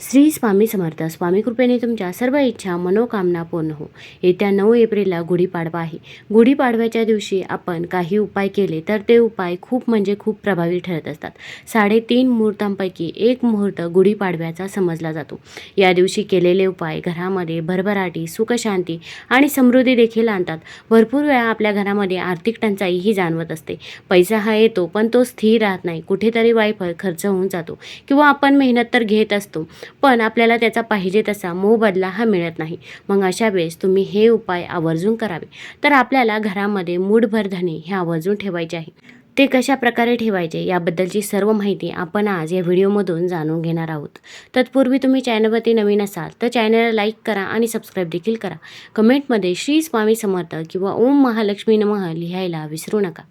श्री स्वामी समर्थ. स्वामी कृपेने तुमच्या सर्व इच्छा मनोकामना पूर्ण हो. येत्या नऊ एप्रिलला गुढीपाडवा आहे. गुढीपाडव्याच्या दिवशी आपण काही उपाय केले तर ते उपाय खूप म्हणजे खूप प्रभावी ठरत असतात. साडेतीन मुहूर्तांपैकी एक मुहूर्त गुढीपाडव्याचा समजला जातो. या दिवशी केलेले उपाय घरामध्ये भरभराटी सुखशांती आणि समृद्धी देखील आणतात. भरपूर वेळा आपल्या घरामध्ये आर्थिक टंचाईही जाणवत असते. पैसा हा येतो पण तो स्थिर राहत नाही. कुठेतरी वायफळ खर्च होऊन जातो किंवा आपण मेहनत तर घेत असतो. पण आपल्याला त्याचा पाहिजे तसा मोबदला हा मिळत नाही. मग अशा वेळेस तुम्ही हे उपाय आवर्जून करावे. तर आपल्याला घरामध्ये मूठभर धने हे आवर्जून ठेवायचे आहे. ते कशा प्रकारे ठेवायचे याबद्दलची सर्व माहिती आपण आज या व्हिडिओमधून जाणून घेणार आहोत. तत्पूर्वी तुम्ही चॅनलवरती नवीन असाल तर चॅनलला लाईक करा आणि सबस्क्राईब देखील करा. कमेंटमध्ये श्री स्वामी समर्थ किंवा ओम महालक्ष्मी नमः लिहायला विसरू नका.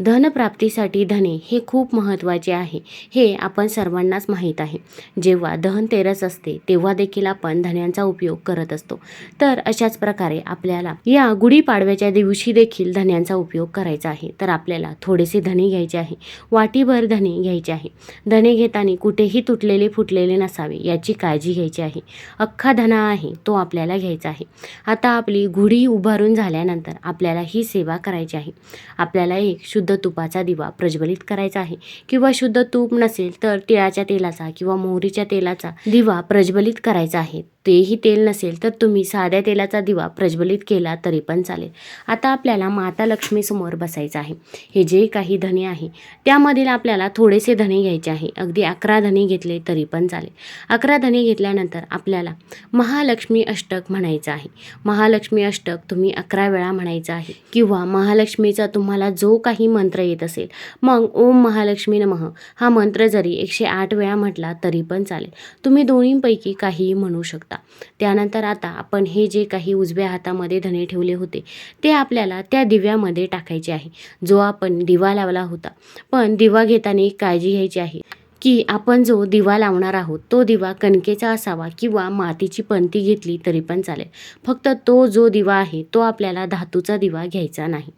धनप्राप्तीसाठी धने हे खूप महत्त्वाचे आहे. हे आपण सर्वांनाच माहीत आहे. जेव्हा धनतेरस तेरस असते तेव्हा देखील आपण धन्यांचा उपयोग करत असतो. तर अशाच प्रकारे आपल्याला या गुढीपाडव्याच्या दिवशी देखील धन्यांचा उपयोग करायचा आहे. तर आपल्याला थोडेसे धने घ्यायचे आहे. वाटीभर धने घ्यायचे आहे. धने घेताना कुठेही तुटलेले फुटलेले नसावे याची काळजी घ्यायची आहे. अख्खा धना आहे तो आपल्याला घ्यायचा आहे. आता आपली गुढी उभारून झाल्यानंतर आपल्याला ही सेवा करायची आहे. आपल्याला एक शुद्ध तुपाचा दिवा प्रज्वलित करायचा आहे. किंवा शुद्ध तूप नसेल तर तिळाच्या तेलाचा किंवा मोहरीच्या तेलाचा दिवा प्रज्वलित करायचा आहे. तेही तेल नसेल तर तुम्ही साध्या तेलाचा दिवा प्रज्वलित केला तरी पण चालेल. आता आपल्याला माता लक्ष्मी समोर बसायचं आहे. हे जे काही धने आहे त्यामधील आपल्याला थोडेसे धने घ्यायचे आहे. अगदी अकरा धने घेतले तरी पण चालेल. अकरा धने घेतल्यानंतर आपल्याला महालक्ष्मी अष्टक म्हणायचं आहे. महालक्ष्मी अष्टक तुम्ही अकरा वेळा म्हणायचं आहे. किंवा महालक्ष्मीचा तुम्हाला जो काही मंत्र येत असेल. मग ओम महालक्ष्मी नमः. हा मंत्र जरी एकशे आठ वेळा म्हटला तरी पण चालेल. तुम्ही दोन्हीपैकी काहीही म्हणू शकता. त्यानंतर आता आपण हे जे काही उजव्या हातामध्ये धने ठेवले होते ते आपल्याला त्या दिव्यामध्ये टाकायचे आहे. जो आपण दिवा लावला होता. पण दिवा घेताना एक काळजी घ्यायची आहे. की आपण जो दिवा लावणार आहोत तो दिवा कणकेचा असावा किंवा मातीची पंती घेतली तरी पण चालेल. फक्त तो जो दिवा आहे तो आपल्याला धातूचा दिवा घ्यायचा नाही.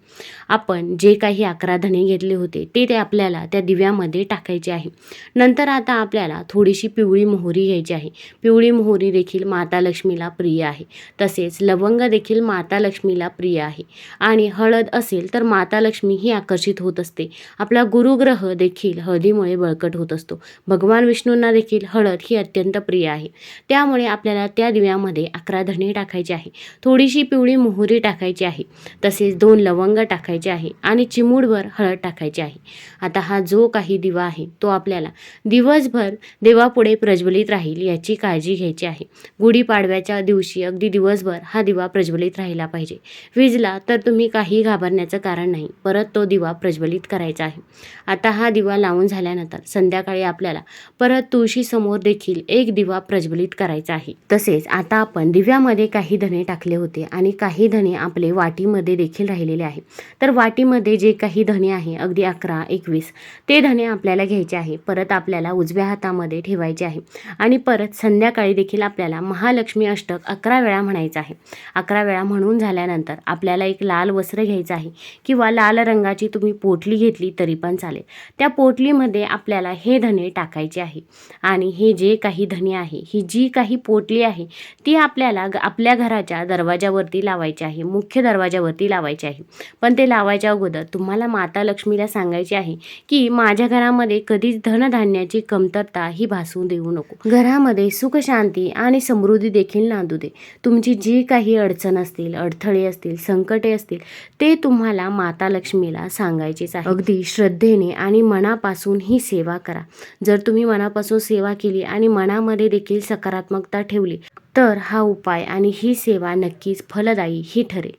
आपण जे काही अकरा धणे घेतले होते ते ते आपल्याला त्या दिव्यामध्ये टाकायचे आहे. नंतर आता आपल्याला थोडीशी पिवळी मोहरी घ्यायची आहे. पिवळी मोहरी देखील माता लक्ष्मीला प्रिय आहे. तसेच लवंग देखील माता लक्ष्मीला प्रिय आहे. आणि हळद असेल तर माता लक्ष्मी ही आकर्षित होत असते. आपला गुरुग्रह देखील हळदीमुळे बळकट होत असतो. भगवान विष्णूंना देखील हळद ही अत्यंत प्रिय आहे. त्यामुळे आपल्याला त्या दिव्यामध्ये अकरा धणे टाकायचे आहे. थोडीशी पिवळी मोहरी टाकायची आहे. तसेच दोन लवंग टाकायचे आहे आणि चिमूडभर हळद टाकायची आहे. आता हा जो काही दिवा आहे तो आपल्याला दिवसभर देवापुढे प्रज्वलित राहील याची काळजी घ्यायची आहे. गुढीपाडव्याच्या दिवशी अगदी दिवसभर हा दिवा प्रज्वलित राहिला पाहिजे. विजला तर तुम्ही काही घाबरण्याचं कारण नाही. परत तो दिवा प्रज्वलित करायचा आहे. आता हा दिवा लावून झाल्यानंतर संध्याकाळी आपल्याला. परत तुळशी समोर देखील एक दिवा प्रज्वलित करायचा आहे. तसेच आता आपण दिव्यामध्ये काही धने टाकले होते आणि काही धने आपले वाटीमध्ये देखील राहिलेले आहे. तर वाटीमध्ये जे काही धने आहे अगदी अकरा एकवीस ते धने आपल्याला घ्यायचे आहे. परत आपल्याला उजव्या हातामध्ये ठेवायचे आहे. आणि परत संध्याकाळी देखील आपल्याला महालक्ष्मी अष्टक अकरा वेळा म्हणायचं आहे. अकरा वेळा म्हणून झाल्यानंतर आपल्याला एक लाल वस्त्र घ्यायचं आहे किंवा लाल रंगाची तुम्ही पोटली घेतली तरी पण चालेल. त्या पोटलीमध्ये आपल्याला हे धणे टाकायचे आहे. आणि हे जे काही धने आहे ही जी काही पोटली आहे ती आपल्याला आपल्या घराच्या दरवाजावरती लावायची आहे मुख्य दरवाजावरती लावायची आहे. पण ते लावायच्या अगोदर तुम्हाला माता लक्ष्मीला सांगायचे आहे की माझ्या घरामध्ये कधीच धनधान्याची कमतरता ही भासू देऊ नको. घरामध्ये सुख शांती आणि समृद्धी देखील नांदू दे. तुमची जी काही अडचण असतील अडथळे असतील संकटे असतील ते तुम्हाला माता लक्ष्मीला सांगायचेच आहे. अगदी श्रद्धेने आणि मनापासून ही सेवा करा. जर तुम्ही मनापासून सेवा केली आणि मनामध्ये देखील सकारात्मकता ठेवली तर हा उपाय आणि ही सेवा नक्कीच फलदायी ही ठरेल.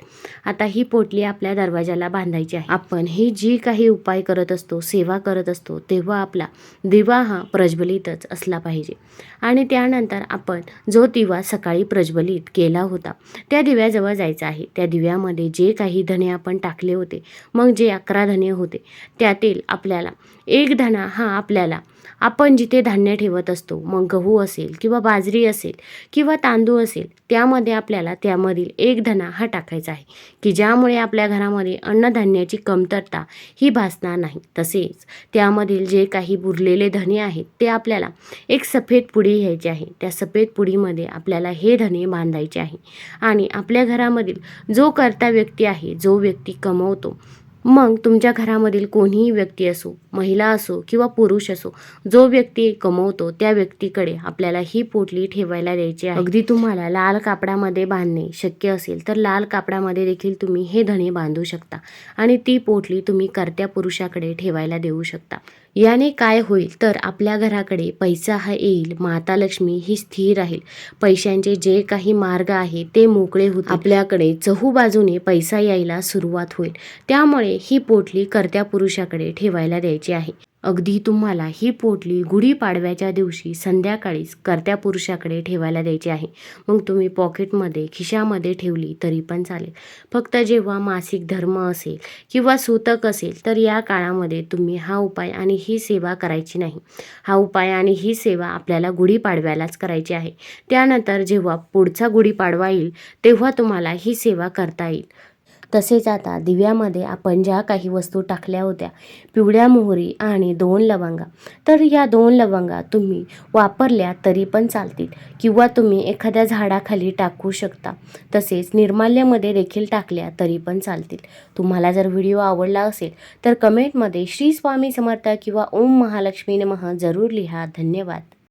आता ही पोटली आपल्या दरवाजाला बांधायची आहे. आपण ही जी काही उपाय करत असतो सेवा करत असतो तेव्हा आपला दिवा हा प्रज्वलितच असला पाहिजे. आणि त्यानंतर आपण जो दिवा सकाळी प्रज्वलित केला होता त्या दिव्याजवळ जायचं आहे. त्या दिव्यामध्ये जे काही धने आपण टाकले होते मग जे अकरा धने होते त्यातील आपल्याला एक धना हा आपल्याला आपण जिथे धान्य ठेवत असतो मग गहू असेल किंवा बाजरी असेल किंवा तांदूळ असेल त्यामध्ये आपल्याला त्यामधील एक धना हा टाकायचा आहे की ज्यामुळे आपल्या घरामध्ये अन्नधान्याची कमतरता ही भासणार नाही. तसेच त्यामधील जे काही बुरलेले धने आहेत ते आपल्याला एक सफेद पुडी घ्यायची आहे. त्या सफेद पुडीमध्ये आपल्याला हे धने बांधायचे आहे. आणि आपल्या घरामधील जो करता व्यक्ती आहे जो व्यक्ती कमवतो मग तुमच्या घरामधील कोणीही व्यक्ती असो महिला असो किंवा पुरुष असो जो व्यक्ती कमवतो त्या व्यक्तीकडे आपल्याला ही पोटली ठेवायला द्यायची आहे. अगदी तुम्हाला लाल कापडामध्ये बांधणे शक्य असेल तर लाल कापडामध्ये देखील तुम्ही हे धणे बांधू शकता आणि ती पोटली तुम्ही करत्या पुरुषाकडे ठेवायला देऊ शकता. याने काय होईल? तर आपल्या घराकडे पैसा हा येईल. माता लक्ष्मी ही स्थिर राहील. पैशांचे जे काही मार्ग आहे ते मोकळे होत आपल्याकडे चहू बाजूने पैसा यायला सुरुवात होईल. त्यामुळे ही पोटली कर्त्या पुरुषाकडे ठेवायला द्यायची आहे. अगदी तुम्हाला ही पोटली गुढीपाडव्याच्या दिवशी संध्याकाळीच कर्त्या पुरुषाकडे ठेवायला द्यायची आहे. मग तुम्ही पॉकेटमध्ये खिशामध्ये ठेवली तरी पण चालेल. फक्त जेव्हा मासिक धर्म असेल किंवा सूतक असेल तर या काळामध्ये तुम्ही हा उपाय आणि ही सेवा करायची नाही. हा उपाय आणि ही सेवा आपल्याला गुढीपाडव्यालाच करायची आहे. त्यानंतर जेव्हा पुढचा गुढीपाडवा येईल तेव्हा तुम्हाला ही सेवा करता येईल. तसेच आता दिव्यामध्ये आपण ज्या काही वस्तू टाकल्या होत्या पिवळ्या मोहरी आणि दोन लवंगा तर या दोन लवंगा तुम्ही वापरल्या तरी पण चालतील किंवा तुम्ही एखाद्या झाडाखाली टाकू शकता. तसेच निर्माल्यामध्ये देखील टाकल्या तरी पण चालतील. तुम्हाला जर व्हिडिओ आवडला असेल तर कमेंटमध्ये श्री स्वामी समर्थ किंवा ओम महालक्ष्मी नमः जरूर लिहा. धन्यवाद.